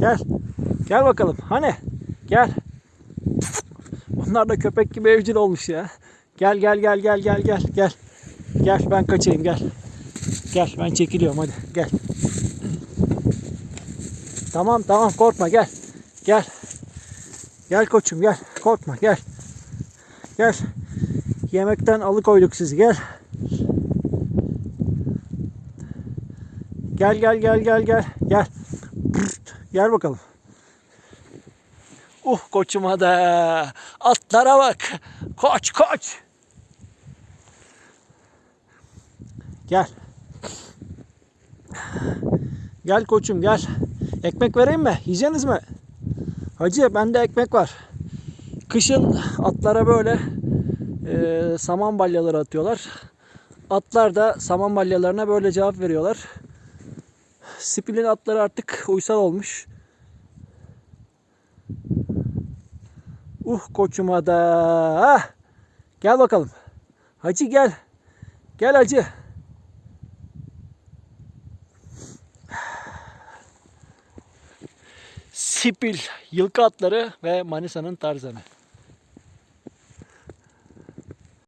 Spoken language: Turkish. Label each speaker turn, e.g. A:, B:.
A: Gel. Gel bakalım. Hani? Gel. Bunlar da köpek gibi evcil olmuş ya. Gel gel gel gel gel gel gel. Gel ben kaçayım gel. Gel ben çekiliyorum hadi gel. Tamam tamam korkma gel. Gel. Gel koçum gel. Korkma gel. Gel. Yemekten alıkoyduk sizi gel. Gel gel gel gel gel. Gel. Pırt. Gel bakalım. Uh koçuma da. Atlara bak. Koç koç. Gel. Gel koçum gel. Ekmek vereyim mi? Yiyeceksiniz mi? Hacı bende ekmek var. Kışın atlara böyle e, saman balyaları atıyorlar. Atlar da saman balyalarına böyle cevap veriyorlar. Spilin atları artık uysal olmuş. Uh koçuma da. Ah! Gel bakalım. Hacı gel. Gel hacı. Sipil, yılkı atları ve Manisa'nın tarzanı.